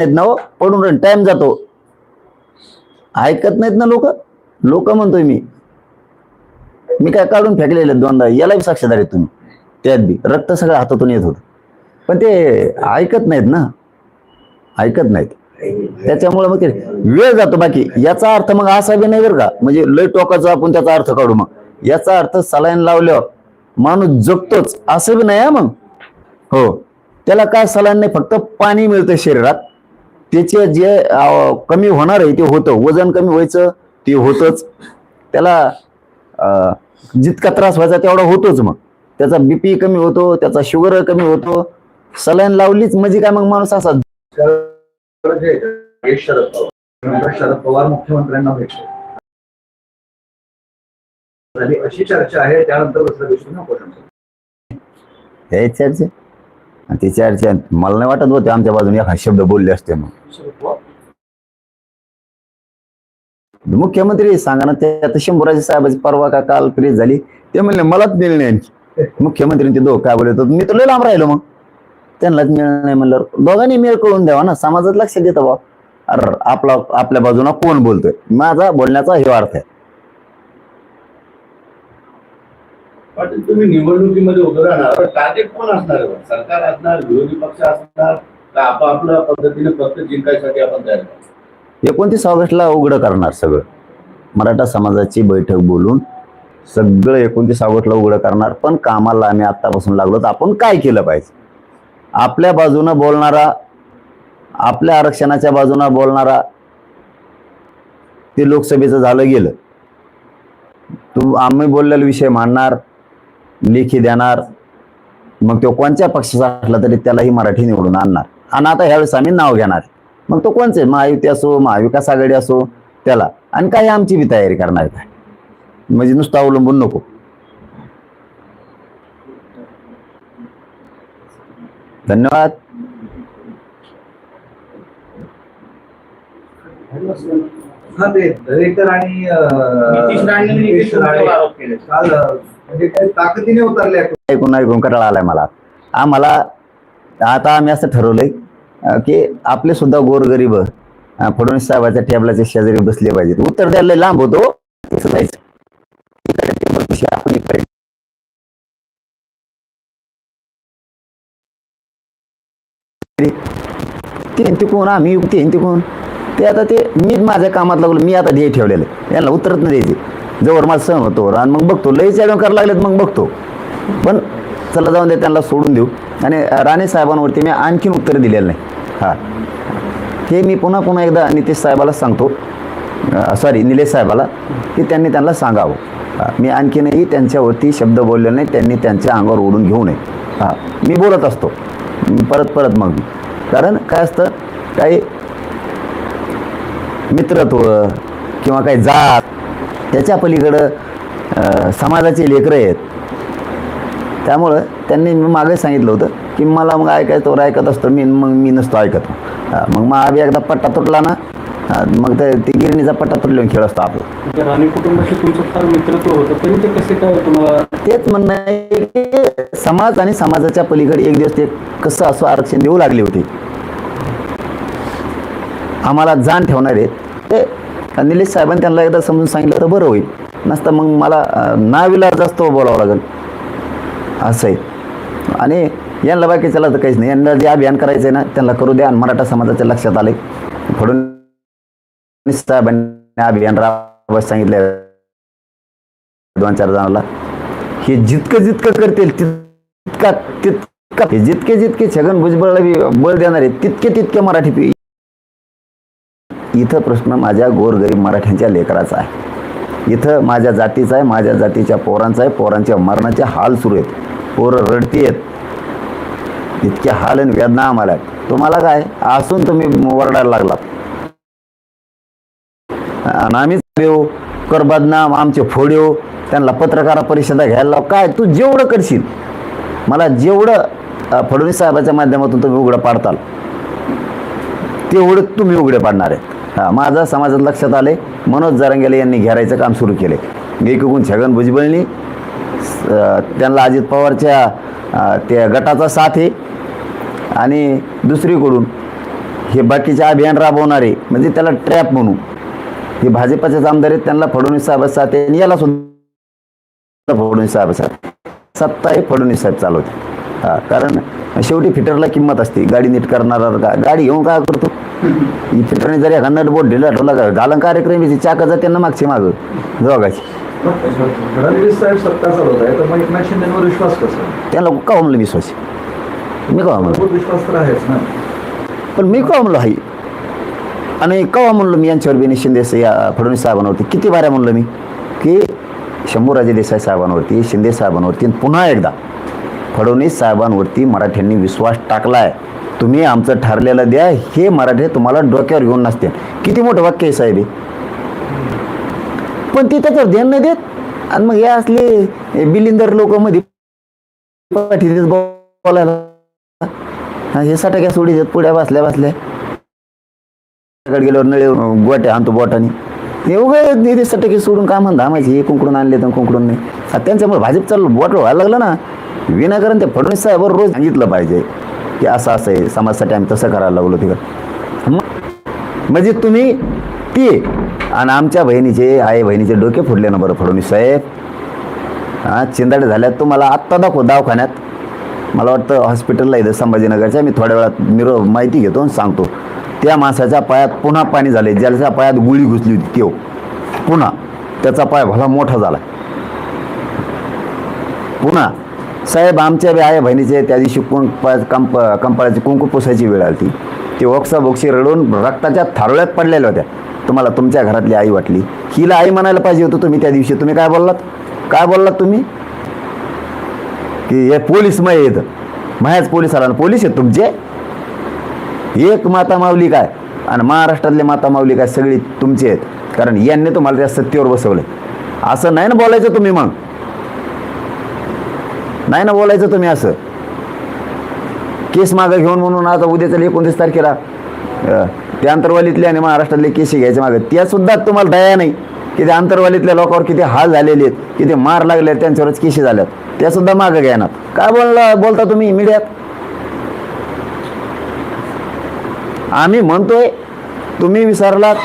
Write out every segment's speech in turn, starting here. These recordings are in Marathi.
नाहीत ना हो? पडून टाइम जातो. ऐकत नाहीत ना लोक? लोक म्हणतोय मी. मी काय काढून फेकलेले दोनदा? याला बी साक्षीदार आहेत तुम्ही. त्यात बी. रक्त सगळं हातातून येत होतं. पण ते ऐकत नाहीत ना. ऐकत नाहीत. त्याच्यामुळे मग ते वेळ जातो बाकी. याचा अर्थ मग असा बी नाही बरं का. म्हणजे लय टोकाचा आपण त्याचा अर्थ काढू मग. याचा अर्थ सलाईन लावल्यावर माणूस जगतोच. असं बी नाही हा मग. हो. त्याला काय सलाईन नाही फक्त पाणी मिळतं शरीरात. त्याचे जे कमी होणार आहे ते होतं. वजन कमी व्हायचं ते होतच. त्याला जितका त्रास व्हायचा तेवढा होतोच मग. त्याचा बीपी कमी होतो त्याचा शुगर कमी होतो. सलाईन लावलीच म्हणजे काय मग माणूस असा शरद पवार शरद पवार मुख्यमंत्र्यांना भेटले अशी चर्चा. आहे त्यानंतर हे चर्चा ती चर्चा मला नाही वाटत होते आमच्या बाजूने हा शब्द बोलले असते मग. मुख्यमंत्री सांगा ना ते आता शंभूराजे साहेबाची परवा का काल फ्रीज झाली ते म्हणले मलाच मिळले नाही आणखी मुख्यमंत्री ते दोघं काय बोलत मी तर लय लांब राहिलो मग. त्यांनाच मिळ नाही म्हणलं दोघांनी मेळ कळून द्यावा ना समाजात लक्ष देतं बा अरे आपला आपल्या बाजूला कोण बोलतोय? माझा बोलण्याचा हे अर्थ आहे. पाटील तुम्ही निवडणुकीमध्ये उभं राहणार टार्गेट कोण असणार सरकार असणार विरोधी पक्ष असणार का पद्धतीने फक्त जिंकायसाठी आपण तयार एकोणतीस ऑगस्टला उघडं करणार सगळं. मराठा समाजाची बैठक बोलून सगळं एकोणतीस ऑगस्टला उघडं करणार. पण कामाला आम्ही आत्तापासून लागलो तर आपण काय केलं पाहिजे? आपल्या बाजूनं बोलणारा आपल्या आरक्षणाच्या बाजूनं बोलणारा ते लोकसभेचं झालं गेलं. तू आम्ही बोललेला विषय मांडणार लेखी देणार. मग तो कोणत्या पक्षाचा असला तरी त्यालाही मराठी निवडून आणणार. आणि आता ह्यावेळेस आम्ही नाव घेणार. मग तो कोणचे? महायुती असो महाविकास आघाडी असो त्याला. आणि काही आमची बी तयारी करणार काय? म्हणजे नुसतं अवलंबून नको. धन्यवाद. दरेकर आणि म्हणजे काही ताकदीने उतरले ऐकून ऐकून करायला आलाय मला. आम्हाला आता आम्ही असं ठरवलंय की आपले सुद्धा गोरगरीब फडणवीस साहेबाच्या टेबलाच्या शेजारी बसले पाहिजेत. उत्तर द्यायला लांब होतो. आपण इकडे ते कोण? आम्ही ते ते आता ते मी माझ्या कामात लागलो मी आता ध्येय ठेवलेलं आहे. यांना उत्तरच नाही द्यायचे. जवळ माझा सहन होतो आणि मग बघतो. लईच ॲडम करायला लागलेत मग बघतो. पण चला जाऊन दे त्यांना सोडून देऊ. आणि राणे साहेबांवरती मी आणखीन उत्तर दिलेलं नाही. हां. हे मी पुन्हा पुन्हा एकदा नितीश साहेबाला सांगतो. सॉरी निलेश साहेबाला की त्यांनी त्यांना सांगावं. मी आणखीनही त्यांच्यावरती शब्द बोलले नाही त्यांनी त्यांच्या अंगावर ओढून घेऊ नये. हां मी बोलत असतो. परत परत मग. कारण काय असतं काही मित्रत्व किंवा काही जात त्याच्या पलीकडं समाजाचे लेकरं आहेत. त्यामुळं त्यांनी मी मागे सांगितलं होतं की मला मग ऐकायचं तर ऐकत असतो. मी मग मी नसतो ऐकत. मग मग आम्ही एकदा पट्टा तुटला ना मग ते ती गिरणीचा पट्टा तुटल्यावर खेळ असतो आपला. त्या राणे कुटुंबाशी तुमचं फार मित्रत्व होतं. तरी ते कसे काय तुम्हाला तेच म्हणणं आहे की समाज आणि समाजाच्या पलीकडे एक दिवस ते कसं असं आरक्षण देऊ लागले होते. आम्हाला जाण ठेवणार आहेत. ते निलेश साहेबांनी त्यांना एकदा समजून सांगितलं तर बरं होईल. नसतं मग मला नाविला जास्त बोलावं लागेल. असं आहे. आणि यांना बाकीच्याला तर काहीच नाही. यांना जे अभियान करायचं आहे ना त्यांना करू द्या आणि मराठा समाजाच्या लक्षात आले. फडणवीस साहेबांनी अभियान राबवायला सांगितलं दोन चार जणांना. हे जितकं जितकं करतील तितका तितका हे जितके जितके छगन भुजबळला बळ देणार आहे तितके तितके मराठी इथं प्रश्न माझ्या गोरगरीब मराठ्यांच्या लेकराचा आहे. इथं माझ्या जातीचा आहे माझ्या जातीच्या पोरांचा आहे पोरांच्या मरणाचे हाल सुरू आहेत. पोरं रडती आहेत. इतके हाल आणि वेदना आम्हाला तुम्हाला काय? असून तुम्ही वरडायला लागलात. आम्हीच देऊ कर बदनाम आमचे फोड्यो त्यांना पत्रकार परिषदा घ्यायला लाव. काय? तू जेवढं करशील. मला जेवढं फडणवीस साहेबाच्या माध्यमातून तुम्ही उघडं पाडताल तेवढं तुम्ही उघडे पाडणार आहेत. माझा समाजात लक्षात आले मनोज जरंगेले यांनी घेरायचं काम सुरू केले एकूण छगन भुजबळनी त्यांना अजित पवारच्या त्या गटाचा साथ आहे. आणि दुसरीकडून हे बाकीचे अभियान राबवणारे म्हणजे त्याला ट्रॅप म्हणू हे भाजपाचेच आमदार आहेत त्यांना फडणवीस साहेब साथ आहे आणि याला सुद्धा फडणवीस साहेब साथ सत्ता हे फडणवीस साहेब चालवते हा कारण शेवटी फिटरला किंमत असते. गाडी नीट करणारा का गाडी घेऊन काय करतो? फिटरने जरी एखादा बोट ढिला ठेवला का घालन कार्यक्रम चाका जाते ना मागची मागं. दोघाची. फडणवीस साहेब सत्ता चालवत आहे तर मग एकनाथ शिंदेवर विश्वास कसा? त्यांना का म्हणलं विश्वास मी का म्हणलं विश्वास तर आहेच ना. पण मी का म्हणलो हाई आणि केव्हा म्हणलो मी यांच्यावर बिनी शिंदे या फडणवीस साहेबांवरती? किती बाऱ्या म्हणलो मी? की शंभूराजे देसाई साहेबांवरती शिंदे साहेबांवरती आणि पुन्हा एकदा फडणवीस साहेबांवरती मराठ्यांनी विश्वास टाकलाय. तुम्ही आमचं ठरलेलं द्या हे मराठे तुम्हाला डोक्यावर घेऊन नसते किती मोठं वाक्य आहे साहेब. पण ते त्याच्यावर ध्यान नाही देत. आणि मग हे असले बिलिंदर लोक मध्ये पाठीत बोलायला. हे सटाक्या सोडी देत पुढ्या बसल्या बसल्या. गेल्यावर नळे गोट्या आणतो बोटाने. हे उभे निधी सटके सोडून काय म्हणता? माहिती हे कुंकडून आणले तर कुंकडून नाही. आता त्यांच्यामुळे भाजप चाललं बोट व्हायला लागलं ना. विनाकारण ते फडणवीस साहेबांवर रोज सांगितलं पाहिजे की असं असं आहे समाजासाठी आम्ही तसं करायला लागलो तिकडं. मग- म्हणजे तुम्ही किती आणि आमच्या बहिणीचे आई बहिणीचे डोके फुटले ना बरं फडणवीस साहेब. हां चिंदाडे झाल्यात तुम्हाला आत्ता दाखव दवाखान्यात. मला वाटतं हॉस्पिटलला इथं संभाजीनगरच्या मी थोड्या वेळात मिरो माहिती घेतो आणि सांगतो. त्या माणसाच्या पायात पुन्हा पाणी झाले ज्याच्या पायात गुळी घुसली होती त्यो. पुन्हा त्याचा पाय भला मोठा झाला पुन्हा साहेब आमच्या बी आई बहिणीचे त्या दिवशी कुंक कंप कंपाळाची कुंकू पुसायची वेळ आली ती ओक्सा बोक्सी रडून रक्ताच्या थारोळ्यात पडलेल्या होत्या. तुम्हाला तुमच्या घरातली आई वाटली. हिला आई म्हणायला पाहिजे होतं तुम्ही त्या दिवशी. तुम्ही काय बोललात? काय बोललात तुम्ही? की हे पोलीस मय येत मायाच पोलीस आला. पोलीस आहेत तुमचे? एक माता माऊली काय? आणि महाराष्ट्रातले माता माऊली काय सगळी तुमचे आहेत. कारण यांनी तुम्हाला त्या सत्तेवर बसवलं असं नाही ना बोलायचं तुम्ही मग? नाही ना बोलायचं तुम्ही असं? केस मागं घेऊन म्हणून आता उद्याच्या एकोणतीस तारखेला ते अंतरवालीतले आणि महाराष्ट्रातले केसे घ्यायचे मागे. त्या सुद्धा तुम्हाला दया नाही की ते अंतरवालीतल्या लोकांवर किती हाल झालेले आहेत किती मार लागले आहेत, त्यांच्यावरच केसे झाल्यात त्या सुद्धा मागं घ्यायनात काय बोलला बोलता तुम्ही मीडियात? आम्ही म्हणतोय तुम्ही विसरलात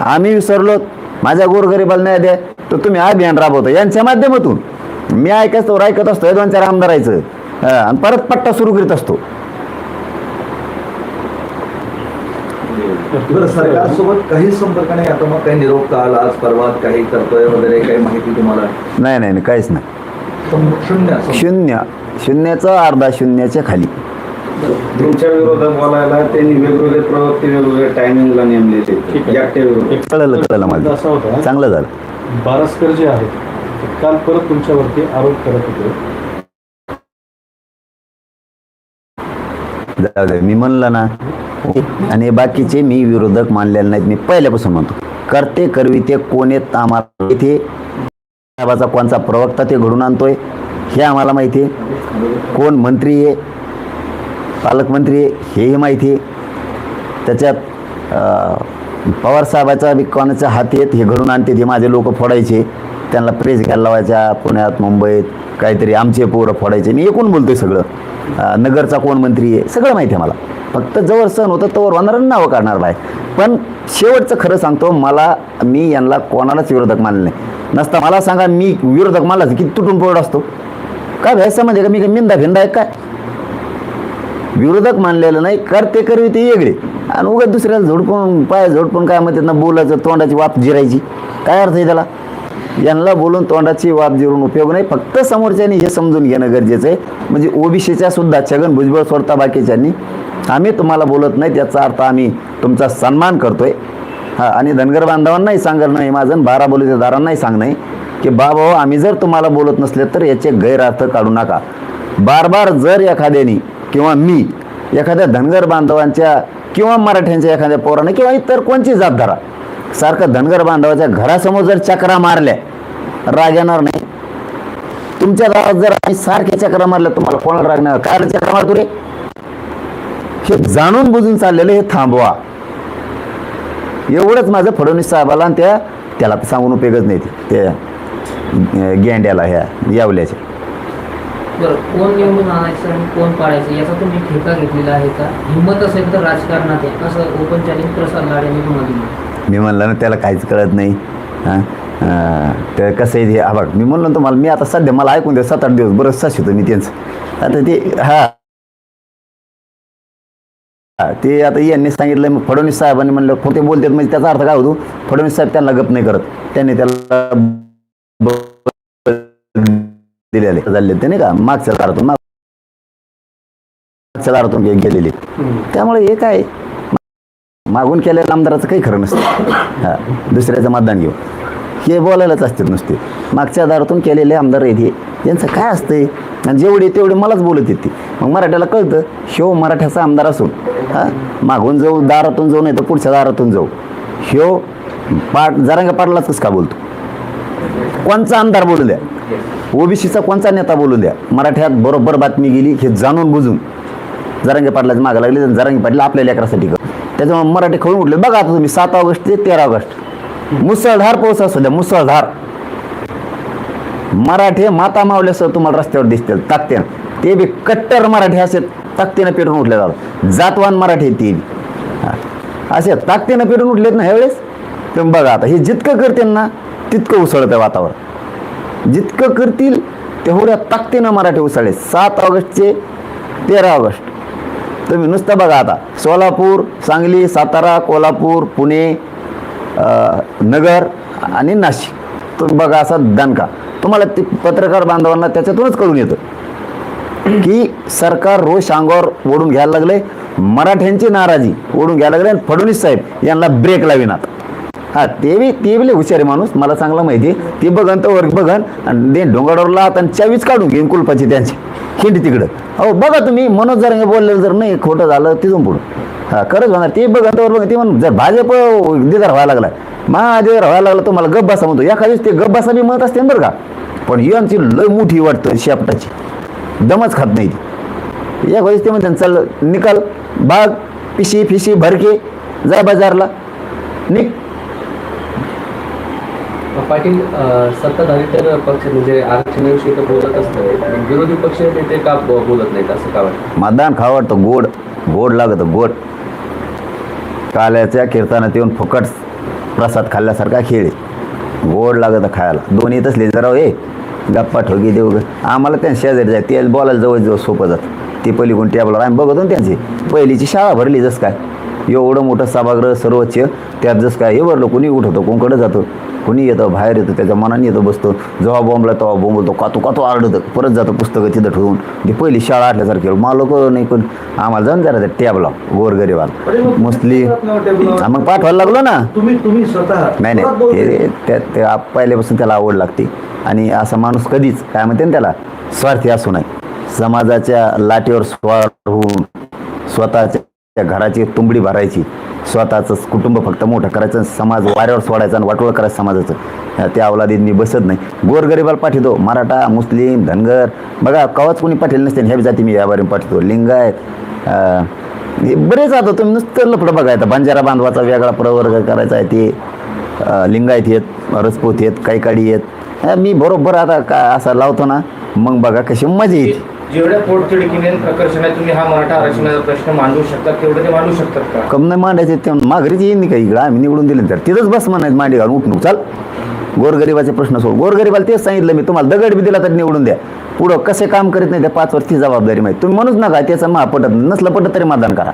आम्ही विसरलोत माझ्या गोरगरीबाला न्याय द्या तर तुम्ही अभियान राबवतो. यांच्या माध्यमातून. मी ऐकत ऐकत असतो दोन चार आमदारायचं आणि परत पट्टा सुरू करीत असतो. बरं सरकारसोबत काही संपर्क नाही? आता मग काही निरोप काल आज परवा काही करतोय वगैरे काही माहिती तुम्हाला? नाही नाही नाही, काहीच नाही. सं- शून्य सं- शून्य शून्याचं अर्धा शून्याच्या खाली. तुमच्या विरोधात बोलायला त्यांनी वेगवेगळे प्रवक्ते वेगवेगळ्या टायमिंगला नेमलेले ठीक आहे. एकट्या विरोधात. कळलं कळलं असा होता. चांगलं झालं. बारसकर जे आहेत ते काल परत तुमच्यावरती आरोप करत होते. जाऊ दे मी म्हणलं ना आणि बाकीचे मी विरोधक मानलेले नाहीत. मी पहिल्यापासून म्हणतो करते करविते कोण येत आम्हाला इथे साहेबाचा कोणचा प्रवक्ता ते घडून आणतोय हे आम्हाला माहिती आहे. कोण मंत्री आहे पालकमंत्री आहे हेही माहिती आहे. त्याच्यात पवार साहेबाचा बी कोणाच्या हाती हे घडून आणते ते माझे लोक फोडायचे. त्यांना प्रेस घ्यायला लावायच्या पुण्यात मुंबईत काहीतरी आमचे पोरं फोडायचे. मी एकूण बोलतोय सगळं. नगरचा कोण मंत्री आहे सगळं माहिती आहे मला. फक्त जवळ सण होतं तोवर होणार नावं काढणार बाय पण शेवटचं खरं सांगतो मला मी यांना कोणालाच विरोधक मानले नाही. नसता मला सांगा मी विरोधक मानलाच किती तुटून पोरड असतो. काय व्हायचं म्हणजे का? मी काय मिंदा भिंदा आहे काय विरोधक मानलेलं नाही करते करवी ते वेगळे आणि उगाच दुसऱ्याला झोडपून पाय झोडपून काय म्हणतात ना बोलायचं तोंडाची वाप जिरायची. काय अर्थ आहे त्याला? यांना बोलून तोंडाची वाद जिरून उपयोग नाही. फक्त समोरच्यानी हे समजून घेणं गरजेचं आहे. म्हणजे ओबीसीच्या सुद्धा छगन भुजबळ सोडता बाकीच्यांनी. आम्ही तुम्हाला बोलत नाही त्याचा अर्थ आम्ही तुमचा सन्मान करतोय. हा आणि धनगर बांधवांनाही सांगणं नाही माझं बारा दारांनाही सांगणं की बाबा हो, आम्ही जर तुम्हाला बोलत नसले तर याचे गैरअर्थ काढू नका. बार बार जर एखाद्याने किंवा मी एखाद्या धनगर बांधवांच्या किंवा मराठ्यांच्या एखाद्या पोराने किंवा इतर कोणची जात धरा. सारखं धनगर बांधवाच्या घरासमोर जर चक्रा मारल्या राग येणार नाही. तुमच्या गावात जर आम्ही सारख्या चक्रा मारल्या तुम्हाला कोणाला राग नाही? काय चक्रा मारतो रे? हे जाणून बुजून चाललेलं हे थांबवा. एवढंच माझं फडणवीस साहेबाला आणि त्या त्याला तर सांगून उपयोगच नाही ते त्या गेंड्याला ह्या यावल्याच्या कोण निवडून आणायचं आणि कोण पाडायचं याचा तुम्ही ठेका घेतलेला आहे का? हिंमत असेल तर राजकारणात आहे असं ओपन चॅलेंज प्रसाद लाड यांनी तुम्हाला दिलं. मी म्हणलं ना त्याला काहीच कळत नाही. हां? अं, ते कसं आहे हा बघ मी म्हणलो ना तुम्हाला मी आता सध्या मला ऐकून द्या सात आठ दिवस बरंच साश होतं मी त्यांचं. आता ते हा. ते आता यांनी सांगितलं मग फडणवीस साहेबांनी म्हणलं खोटे बोलतात म्हणजे त्याचा अर्थ काय होतो? फडणवीस साहेब त्यांना गप नाही करत. त्यांनी त्याला दिलेले. झाले ते नाही का? मागच्या मागच्या गेलेले त्यामुळे हे काय? मागून केलेल्या आमदाराचं काही खरं नसतं. हां दुसऱ्याचं मतदान घेऊ. हे बोलायलाच असते नुसते. मागच्या दारातून केलेले आमदार आहेत हे. यांचं काय असतंय? आणि जेवढे तेवढे मलाच बोलत येते. मग मराठ्याला कळतं ह्यो मराठ्याचा आमदार असून हा मागून जाऊ दारातून जाऊ नाही तर पुढच्या दारातून जाऊ. ह्यो पाट जरांगा पाटलाच कसं का बोलतो? कोणचा आमदार बोलू द्या? ओबीसीचा कोणचा नेता बोलू द्या? मराठ्यात बरोबर बातमी गेली हे जाणून बुजून. जरांगे पाटलाच मागं लागले आणि जरांगे पाटील आपल्या लेकरासाठी कर त्याच्यामुळे मराठी खळून उठले. बघा आता तुम्ही सात ऑगस्ट ते तेरा ऑगस्ट. मुसळधार पाऊस असू द्या मुसळधार. मराठी माता मावल्यासह तुम्हाला रस्त्यावर दिसतील ताकत्यानं ते बी कट्टर मराठी असे ताकदीनं पेटून उठले जातात जातवान मराठी आहेत ते बी. असे ताकदीनं पेटून उठलेत ना ह्यावेळेस? तुम्ही बघा आता हे जितकं करतील ना तितकं उसळतं वातावरण. जितकं करतील तेवढ्या ताकदीनं मराठी उसळले. सात ऑगस्टचे तेरा ऑगस्ट. तुम्ही नुसतं बघा आता. सोलापूर सांगली सातारा कोल्हापूर पुणे नगर आणि नाशिक. तुम्ही बघा असा दणका. तुम्हाला ते पत्रकार बांधवांना त्याच्यातूनच कळून येतं की सरकार रोष अंगावर ओढून घ्यायला लागले मराठ्यांची नाराजी ओढून घ्यायला लागले आणि फडणवीस साहेब यांना ब्रेक लाविनात हा ते बी ते बी हुशारी हुशार आहे माणूस. मला चांगलं माहिती आहे. ते बघन तर बघन. आणि ते डोंगरावरला हात आणि चावीच काढून घेईन कुलपाची त्यांची. खिंडी तिकडं. हो बघा तुम्ही. मनोज जर बोललेलं जर नाही खोटं झालं तिथून पुढं. हा खरंच होणार ते बघा तर बघा ते म्हण जर भाजप दिदार व्हायला लागला. महादेवर व्हायला लागला तुम्हाला गप बसा म्हणतो. एखाद्या ते गप बसा बी म्हणत असते ना बरं का. पण यांची लय मोठी वाटतं शेपटाची. दमच खात नाही ती. या वेळेस ते म्हणतात चल निकाल. बाग पिशी फिशी भरके. जा बाजारला. निक पाटील सत्ताधारी तर पक्ष म्हणजे आरक्षणाविषयी तर बोलतच नाही विरोधी पक्ष नेते का बोलत नाहीत असं का वाटतं? मतदान खावं वाटतं गोड. गोड लागत गोड. काल्याच्या कीर्तनात येऊन फुकट प्रसाद खाल्ल्यासारखा खेळ गोड लागत खायला. दोन्ही तसले जरा ए गप्पा ठोकी देऊ आम्हाला त्यांच्या शेजारी जाय ते बोलायला जवळ जवळ सोपं जात. ती पहिली कोण टेबलवर आम्ही बघतो ना त्यांची. पहिलीची शाळा भरली जसं काय. एवढं मोठं सभागृह सर्वोच्च त्यात जसं काय हे भरलं कोणी उठवतो कोणकडे जातो? कोणी येतं बाहेर येतं त्याच्या मनाने येतो बसतो. जेव्हा बॉम्बला तेव्हा बोंबलतो कातो कातो आरडतं. परत जातो पुस्तकं तिथं ठेवून. ती पहिली शाळा आटल्यासारखी मालक नाही पण आम्हाला जाऊन जरा त्या टॅबला गोरगरीबाला हा, मग पाठवायला लागलो ना. नाही नाही. ते पहिल्यापासून त्याला आवड लागते. आणि असा माणूस कधीच काय म्हणते ना त्याला स्वार्थी असू नये. समाजाच्या लाटेवर स्वार होऊन स्वतःच्या त्या घराची तुंबडी भरायची. स्वतःचं कुटुंब फक्त मोठं करायचं समाज वाऱ्यावर सोडायचं आणि वाटोळ करायचं समाजाचं. त्या अवलादीत मी बसत नाही. गोरगरिबाला पाठवतो मराठा मुस्लिम धनगर. बघा कवाच कोणी पाठवले नसते ह्या जाती मी याबारी पाठवतो लिंगायत बरेच आता तुम्ही नुसतं लफडं बघायचं बंजारा बांधवाचा वेगळा प्रवर्ग करायचा आहे ते. लिंगायत येत रजपूत येत काही काडी येत मी बरोबर आता का असा लावतो ना मग बघा कशी मजा येते. जेवढ्या पोटतिडकीने प्रकर्षाने तुम्ही हा मराठा आरक्षणाचा प्रश्न मांडू शकता तेवढे ते मांडू शकतात का? कम नाही मांडायचे ते माघारीच येईन नाही काही. इकडं आम्ही निवडून दिले तर. तिथंच बस म्हणायचं मांडी घालून उठणूक चाल. गोरगरिबाचे प्रश्न सोड. गोरगरिबाला तेच सांगितलं मी तुम्हाला दगड बी दिला तर निवडून द्या. पुढं कसे काम करीत नाही त्या पाच वर्ष ती जबाबदारी माहिती. तुम्ही म्हणूच नका त्याचं महा पटत. नसलं पटत तरी मतदान करा.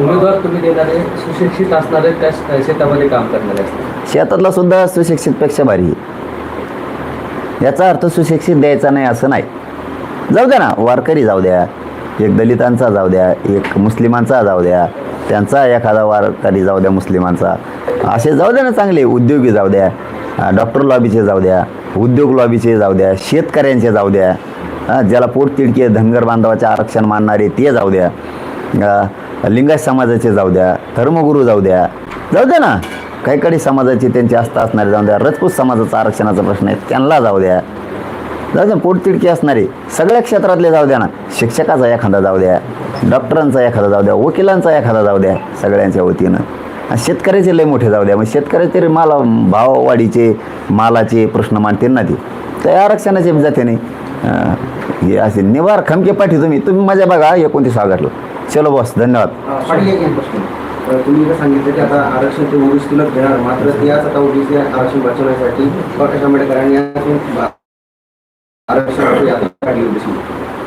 उमेदवार तुम्ही देणारे सुशिक्षित असणारे त्या शेतामध्ये काम करणारे शेतातला सुद्धा सुशिक्षितपेक्षा भारी. आहे. याचा अर्थ सुशिक्षित द्यायचा नाही असं नाही. जाऊ द्या ना वारकरी जाऊ द्या एक दलितांचा जाऊ द्या एक मुस्लिमांचा जाऊ द्या त्यांचा एखादा वारकरी जाऊ द्या मुस्लिमांचा असे जाऊ द्या ना चांगले उद्योगी जाऊ द्या डॉक्टर लॉबीचे जाऊ द्या उद्योग लॉबीचे जाऊ द्या शेतकऱ्यांचे जाऊ द्या ज्याला पोटतिडके धनगर बांधवाचे आरक्षण मानणारे ते जाऊ द्या लिंगाय लिंगायत समाजाचे जाऊ द्या धर्मगुरू जाऊ द्या जाऊ द्या ना काही काही समाजाचे त्यांची आस्था असणारे जाऊ द्या रजपूत समाजाचा आरक्षणाचा प्रश्न आहे त्यांना जाऊ द्या जाऊ द्या पोटतिडकी असणारे सगळ्या क्षेत्रातले जाऊ द्या ना. शिक्षकाचा एखादा जाऊ द्या डॉक्टरांचा एखादा जाऊ द्या वकिलांचा एखादा जाऊ द्या सगळ्यांच्या वतीनं. आणि शेतकऱ्याचे लय मोठे जाऊ द्या. मग शेतकरी तरी माला भाववाढीचे मालाचे प्रश्न मांडतील ना ते. त्या आरक्षणाचे जाते नाही. हे असे निवार खमके पाठी तुम्ही. तुम्ही मजा बघा एकोणतीस ऑगस्टला. चलो बॉस धन्यवाद. तुम्ही सांगितलं की आता आरक्षण ते ओबीसीला देणार मात्र त्याच आता ओबीसी आरक्षण वाचवण्यासाठी प्रकाश आंबेडकरांनी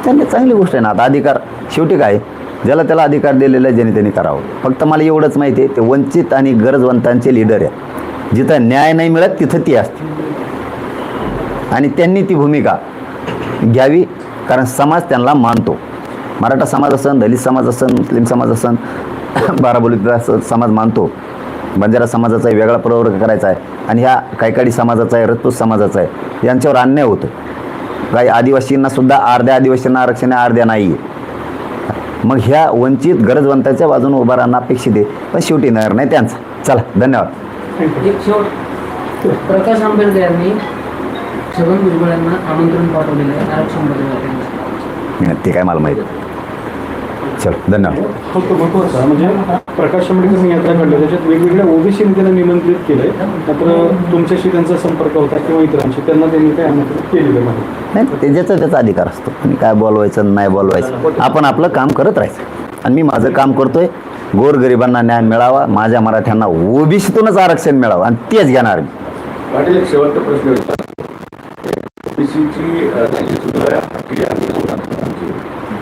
त्यांनी चांगली गोष्ट आहे ना. आता अधिकार शेवटी काय? ज्याला त्याला अधिकार दिलेला आहे ज्याने त्यांनी करावं. फक्त मला एवढंच माहिती आहे ते वंचित आणि गरजवंतांचे लीडर आहे जिथं न्याय नाही मिळत तिथं ती असते. आणि त्यांनी ती भूमिका घ्यावी कारण समाज त्यांना मानतो. मराठा समाज असन दलित समाज असन मुस्लिम समाज असन बाराबोलीचा समाज मानतो. बंजारा समाजाचा आहे वेगळा प्रवर्ग करायचा आहे. आणि ह्या कायकाडी समाजाचा आहे रजपूत समाजाचा आहे. यांच्यावर अन्याय होतो काही आदिवासींना सुद्धा अर्ध्या आदिवासींना आरक्षण अर्ध्या नाही. मग ह्या वंचित गरजवंताच्या बाजूने उभा राहणं अपेक्षित आहे. पण शेवटी निर्णय त्यांचा. चला धन्यवाद. प्रकाश आंबेडकर यांनी छगन भुजबळ यांना आमंत्रण पाठवलेलं आहे आरक्षण ते काय मला माहिती. चल धन्यवाद. फक्त महत्त्वाचा म्हणजे प्रकाश आंबेडकर यात्रा काढली त्याच्यात वेगवेगळ्या ओबीसी नेत्यांना निमंत्रित केलंय मात्र तुमच्याशी त्यांचा संपर्क होता किंवा इतरांशी त्यांना त्यांनी काही आमंत्रित केलेलं नाही. नाही ते ज्याचा त्याचा अधिकार असतो. आणि काय बोलवायचं नाही बोलवायचं. आपण आपलं काम करत राहायचं. आणि मी माझं काम करतोय. गोरगरिबांना न्याय मिळावा माझ्या मराठ्यांना ओबीसीतूनच आरक्षण मिळावं आणि तेच घेणार मी. पाटील एक शेवटचा प्रश्न विचारतो. ओबीसीची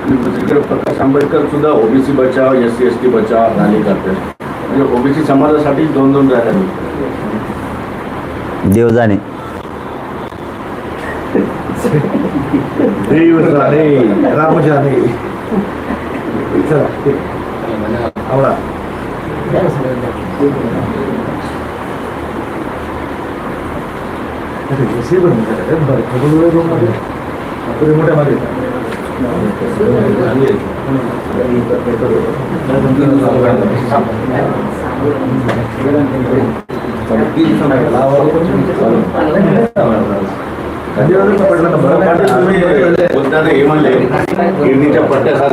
प्रकाश आंबेडकर सुद्धा ओबीसी बचाव एस सी एस टी बचाव रॅली करतात. म्हणजे ओबीसी समाजासाठी दोन दोन रॅल्या देव जाणे देव जाणे राम जाणे चला आवडा अरे, जसे पण म्हणतात, अरे, बरं, खबर वेळ room मध्ये. पुढे मोठ्या मध्ये. ఏమని లేదు ఎన్ని చెప్పంటే సార్